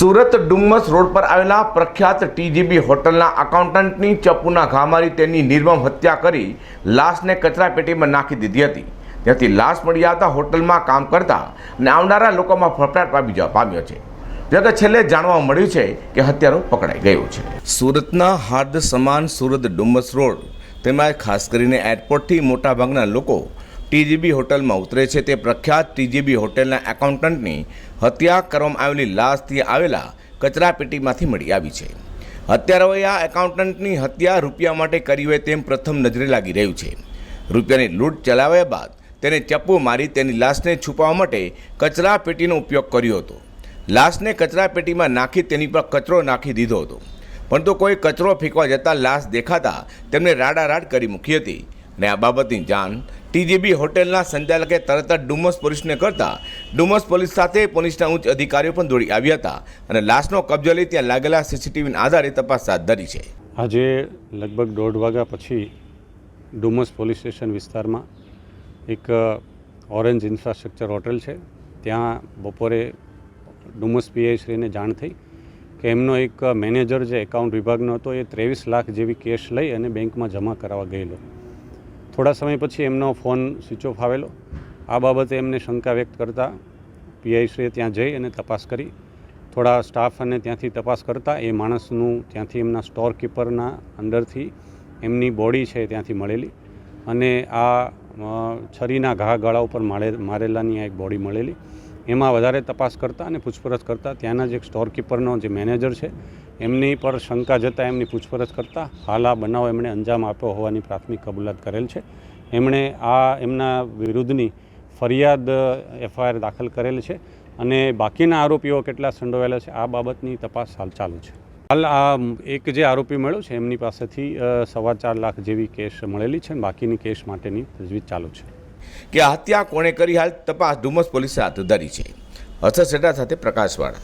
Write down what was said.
Surat Dumas road પર આવેલા પ્રખ્યાત ટીજીબી હોટલના અકાઉન્ટન્ટની ચપ્પુના ઘા મારી તેની નિર્મમ હત્યા કરી લાશને કચરાપેટીમાં નાખી દીધી હતી. ત્યાંથી લાશ મળી આવતા હોટલમાં કામ કરતા અને આવનારા લોકોમાં ફફડાટ પામી જવા પામ્યો છે. જોકે છેલ્લે જાણવા મળ્યું છે કે હત્યારો પકડાઈ ગયો છે. સુરતના હાર્દ સમાન સુરત ડુમ્મસ રોડ, તેમાં ખાસ કરીને એરપોર્ટથી મોટાભાગના લોકો ટીજીબી હોટલમાં ઉતરે છે. તે પ્રખ્યાત ટીજીબી હોટલના એકાઉન્ટન્ટની હત્યા કરવામાં આવેલી લાશથી આવેલા કચરાપેટીમાંથી મળી આવી છે. હત્યારાઓએ આ એકાઉન્ટન્ટની હત્યા રૂપિયા માટે કરી હોય તેમ પ્રથમ નજરે લાગી રહ્યું છે. રૂપિયાની લૂંટ ચલાવ્યા બાદ તેને ચપ્પુ મારી તેની લાશને છુપાવવા માટે કચરાપેટીનો ઉપયોગ કર્યો હતો. લાશને કચરાપેટીમાં નાખી તેની પર કચરો નાખી દીધો હતો. પરંતુ કોઈ કચરો ફેંકવા જતાં લાશ દેખાતા તેમને રાડારાડ કરી મૂકી હતી. અને આ બાબતની જાણ ટીજીબી હોટેલના સંચાલકે તરત જ ડુમસ પોલીસને કરતા ડુમસ પોલીસ સાથે પોલીસના ઉચ્ચ અધિકારીઓ પણ દોડી આવ્યા હતા અને લાશનો કબજો લઈ ત્યાં લાગેલા સીસીટીવીના આધારે તપાસ હાથ ધરી છે. આજે લગભગ દોઢ વાગ્યા પછી ડુમસ પોલીસ સ્ટેશન વિસ્તારમાં એક ઓરેન્જ ઇન્ફ્રાસ્ટ્રક્ચર હોટેલ છે. ત્યાં બપોરે ડુમસ પીઆઈ જાણ થઈ કે એમનો એક મેનેજર જે એકાઉન્ટ વિભાગનો હતો એ ત્રેવીસ લાખ જેવી કેશ લઈ અને બેંકમાં જમા કરાવવા ગયેલો. થોડા સમય પછી એમનો ફોન સ્વિચ ઓફ આવેલો. આ બાબતે એમને શંકા વ્યક્ત કરતા પીઆઈશ્રીએ ત્યાં જઈ અને તપાસ કરી. થોડા સ્ટાફ અને ત્યાંથી તપાસ કરતાં એ માણસનું ત્યાંથી એમના સ્ટોર કીપરના અંદરથી એમની બોડી છે ત્યાંથી મળેલી અને આ છરીના ઘા ગળા ઉપર મારે મારેલાની આ એક બોડી મળેલી. એમાં વધારે તપાસ કરતાં અને પૂછપરછ કરતાં ત્યાંના જે એક સ્ટોર જે મેનેજર છે, એમની પર શંકા જતાં એમની પૂછપરછ કરતાં હાલ આ બનાવ એમણે અંજામ આપ્યો હોવાની પ્રાથમિક કબૂલાત કરેલ છે. એમણે આ એમના વિરુદ્ધની ફરિયાદ, એફઆઈઆર દાખલ કરેલ છે અને બાકીના આરોપીઓ કેટલા સંડોવાયેલા છે, આ બાબતની તપાસ હાલ ચાલુ છે. હાલ આ એક જે આરોપી મળ્યો છે, એમની પાસેથી સવા ચાર લાખ જેવી કેસ મળેલી છે બાકીની કેસ માટેની તજવીજ ચાલુ છે. કે હત્યા કોણે કરી હાલ તપાસ ડુમસ પોલીસે હાથ ધરી છે. હર્ષદ સેટા સાથે પ્રકાશવાળા.